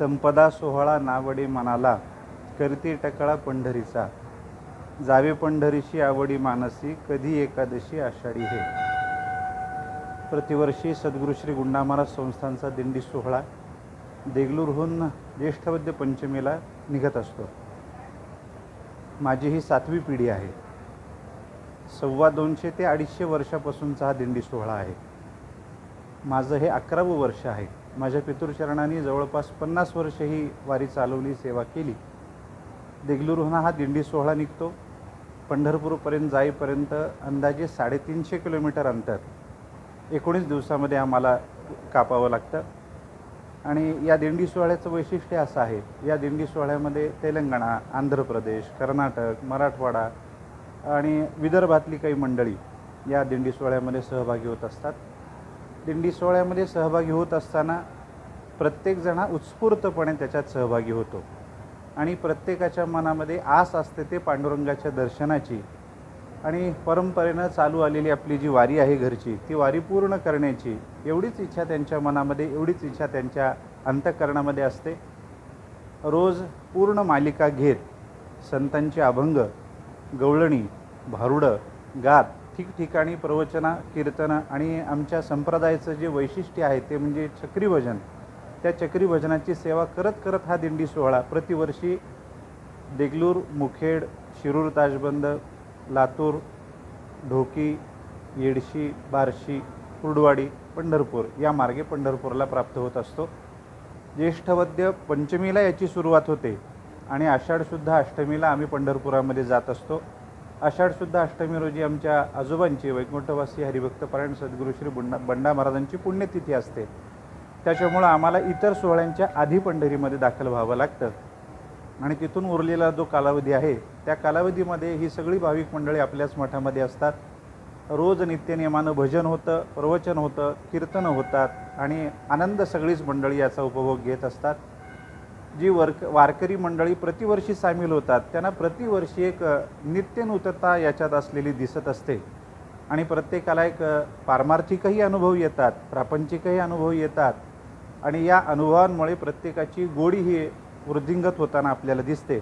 संपदा सोहळा नावडे मनाला करती टकळा पंढरीचा. जावे पंढरीशी आवडी मानसी कधी एकादशी आषाढी हे. प्रतिवर्षी सद्गुरू श्री गुंडा महाराज संस्थांचा दिंडी सोहळा देगलूरहून ज्येष्ठवद्य पंचमीला निघत असतो. माझी ही सातवी पिढी आहे. सव्वा दोनशे ते अडीचशे वर्षापासूनचा हा दिंडी सोहळा आहे. माझं हे अकरावं वर्ष आहे. माझ्या पितृचरणाने जवळपास पन्नास वर्ष ही वारी चालवली सेवा केली. देगलूरहून हा दिंडी सोहळा निघतो. पंढरपूरपर्यंत जाईपर्यंत अंदाजे साडेतीनशे किलोमीटर अंतर. एकोणीस दिवसामध्ये आम्हाला कापावं लागतं. आणि या दिंडी सोहळ्याचं वैशिष्ट्य असं आहे या दिंडी सोहळ्यामध्ये तेलंगणा आंध्र प्रदेश कर्नाटक मराठवाडा आणि विदर्भातली काही मंडळी या दिंडी सोहळ्यामध्ये सहभागी होत असतात. दिंडी सोहळ्यामध्ये सहभागी होत असताना प्रत्येकजण उत्स्फूर्तपणे त्याच्यात सहभागी होतो. आणि प्रत्येकाच्या मनामध्ये आस असते ते पांडुरंगाच्या दर्शनाची. आणि परंपरेनं चालू आलेली आपली जी वारी आहे घरची ती वारी पूर्ण करण्याची एवढीच इच्छा त्यांच्या मनामध्ये एवढीच इच्छा त्यांच्या अंतःकरणामध्ये असते. रोज पूर्ण मालिका घेत संतांचे अभंग गवळणी भारुडं गात ठिकठिकाणी प्रवचना कीर्तनं आणि आमच्या संप्रदायाचं जे वैशिष्ट्य आहे ते म्हणजे चक्रीभजन. त्या चक्रीभजनाची सेवा करत करत हा दिंडी सोहळा प्रतिवर्षी देगलूर मुखेड शिरूर ताजबंद लातूर ढोकी येडशी बार्शी कुर्डवाडी पंढरपूर या मार्गे पंढरपूरला प्राप्त होत असतो. ज्येष्ठवद्य पंचमीला याची सुरुवात होते आणि आषाढशुद्ध अष्टमीला आम्ही पंढरपुरामध्ये जात असतो. आषाढशुद्ध अष्टमी रोजी आमच्या आजोबांची वैकुंठवासी हरिभक्त पारायण सद्गुरू श्री बुंडा बंडा महाराजांची पुण्यतिथी असते. त्याच्यामुळं आम्हाला इतर सोहळ्यांच्या आधी पंढरीमध्ये दाखल व्हावं लागतं. आणि तिथून उरलेला जो कालावधी आहे त्या कालावधीमध्ये ही सगळी भाविक मंडळी आपल्याच मठामध्ये असतात. रोज नित्यनियमानं भजन होतं प्रवचन होतं कीर्तनं होतात आणि आनंद सगळीच मंडळी याचा उपभोग घेत असतात. जी वर्क वारकरी मंडळी प्रतिवर्षी सामील होतात त्यांना प्रतिवर्षी एक नित्यनूतता याच्यात असलेली दिसत असते. आणि प्रत्येकाला एक पारमार्थिकही अनुभव येतात प्रापंचिकही अनुभव येतात. आणि या अनुभवांमुळे प्रत्येकाची गोडी ही वृद्धिंगत होताना आपल्याला दिसते.